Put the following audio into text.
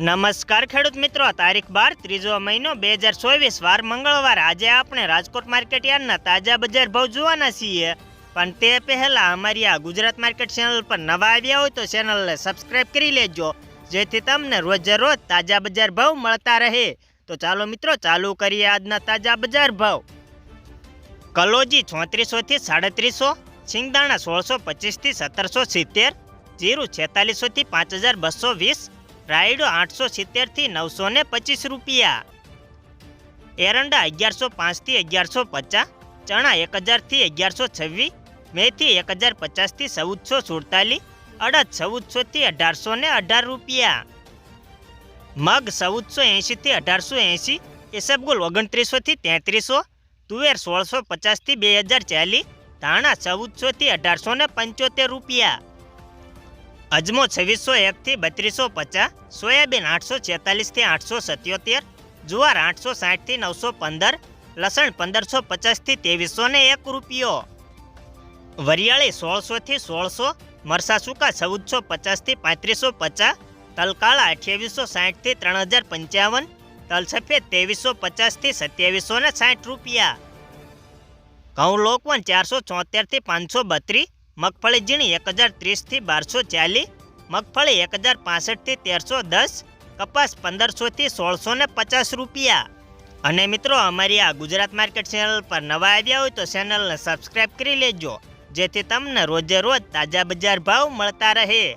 નમસ્કાર ખેડૂત મિત્રો, તારીખ બાર, ત્રીજો મહિનો બે હજાર ચોવીસ, વાર મંગળવાર. આજે આપણે રાજકોટ માર્કેટ યાર્ડના તાજા બજાર ભાવ જોવાના છીએ. પણ તે પહેલા અમારી આ ગુજરાત માર્કેટ ચેનલ પર નવા આવ્યા હોય તો ચેનલને સબસ્ક્રાઈબ કરી લેજો, જેથી તમને રોજેરોજ તાજા બજાર ભાવ મળતા રહે. તો ચાલો મિત્રો, ચાલુ કરીએ આજના તાજા બજાર ભાવ. કલોજી ચોત્રીસોથી સાડત્રીસો સિંગદાણા સોળસો પચીસથી સત્તરસો સિત્તેર, જીરું છેતાલીસોથી પાંચ હજાર બસો વીસ રાયડો આઠસો સિત્તેરથી નવસો ને પચીસ રૂપિયા. એરંડા અગિયારસો પાંચથી અગિયારસો પચાસ, ચણા એક હજારથી અગિયારસો છવ્વીસ, મેથી એક હજાર પચાસથી ચૌદસો સુડતાલીસ, અડદ ચૌદસોથી અઢારસો ને અઢાર રૂપિયા. મગ ચૌદસો એંશીથી અઢારસો એંશી ઇસબગુલ ઓગણત્રીસોથી તેત્રીસો, તુવેર સોળસો પચાસથી બે હજાર ચાલીસ, ધાણા ચૌદસોથી અઢારસો ને પંચોતેર રૂપિયા. અજમો છવ્વીસો એકથી બત્રીસો પચાસ, સોયાબીન આઠસો છેતાલીસથી આઠસો સત્યોતેર, જુવાર આઠસો સાઠથી નવસો પંદર, લસણ પંદરસો પચાસથી ત્રેવીસો ને એક રૂપિયો. વરિયાળી સોળસોથી સોળસો, મરસા સૂકા ચૌદસો પચાસથી પાંત્રીસો પચાસ, તલકાળા અઠ્યાવીસો સાઠથી ત્રણ હજાર પંચાવન, તલસફેદ ત્રેવીસો પચાસથી સત્યાવીસો ને સાઠ રૂપિયા. ઘઉં લોકવન ચારસો ચોતેરથી પાંચસો બત્રીસ મગફળી ઝીણી એક હજાર ત્રીસથી બારસો ચાલીસ, મગફળી એક હજાર પાસઠથી તેરસો દસ, કપાસ પંદરસોથી સોળસો ને પચાસ રૂપિયા. અને મિત્રો, અમારી આ ગુજરાત માર્કેટ ચેનલ પર નવા આવ્યા હોય તો ચેનલને સબસ્ક્રાઈબ કરી લેજો, જેથી તમને રોજે રોજ તાજા બજાર ભાવ મળતા રહે.